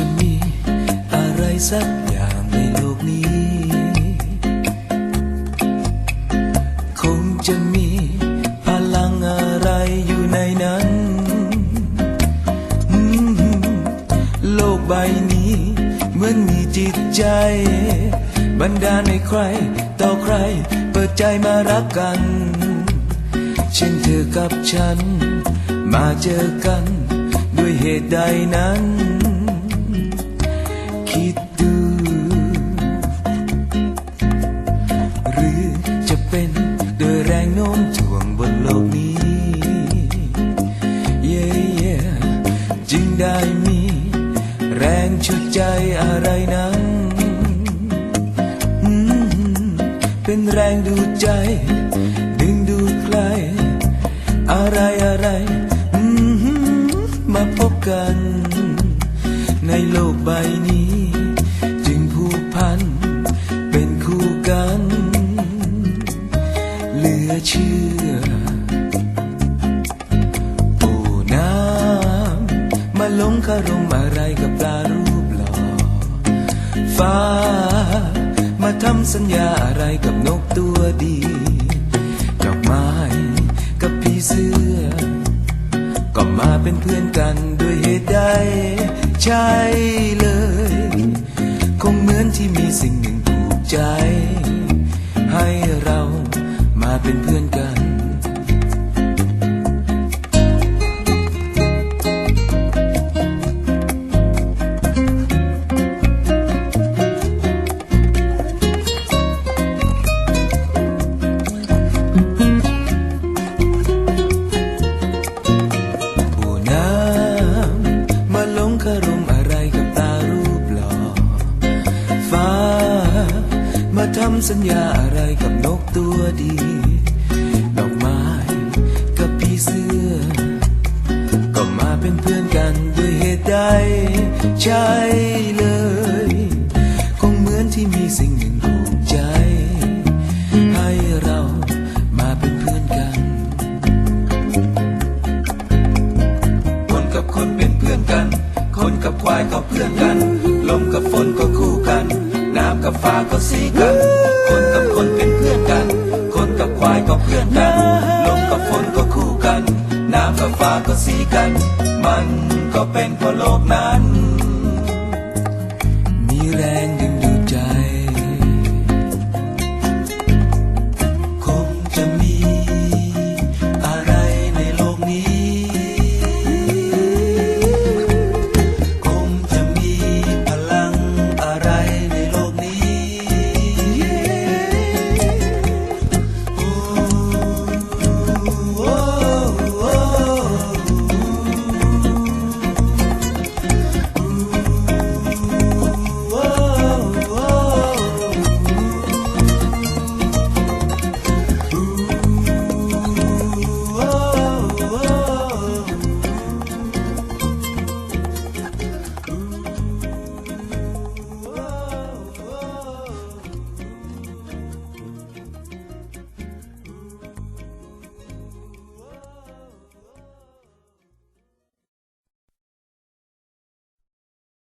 จะมีอะไรสักอย่างในโลกนี้ คงจะมีพลังอะไรอยู่ในนั้น โลกใบนี้เหมือนมีจิตใจ บันดาลให้ใคร ต่อใครเปิดใจมารักกัน เช่นเธอกับฉัน มาเจอกันด้วยเหตุใดนั้น รงโน้มถ่วงบนโลกนี้เย่เย่จึงได้มี แรงชุดใจอะไรนั้นเป็นแรงดูใจ ดึงดูใคร อะไรอะไรมาพบกัน ในโลกใบนี้ เหลือเชื่อโอ้น้ำมาลงคารมอะไรกับปลารูปหล่อ ฟ้า มาทำสัญญาอะไรกับนกตัวดี ดอกไม้กับพี่เสื้อ ก็มาเป็นเพื่อนกันด้วยเหตุใดใช่เลย คงเหมือนที่มีสิ่งหนึ่งผูกใจ เป็นเพื่อนกัน ผู้น้ำมาหลงคารมอะไรกับตารูปหล่อฟ้า มาทำสัญญาอะไรกับนกตัวดีด ใช่เลย คงเหมือนที่มีสิ่งหนึ่งผูกใจ ให้เรามาเป็นเพื่อนกัน คนกับคนเป็นเพื่อนกัน คนกับควายก็เพื่อนกัน ลมกับฝนก็คู่กัน น้ำกับฟ้าก็สีกัน คนกับคนเป็นเพื่อนกัน คนกับควายก็เพื่อนกัน ลมกับฝนก็คู่กัน น้ำกับฟ้าก็สีกัน มันก็เป็นเพราะโลกนั้น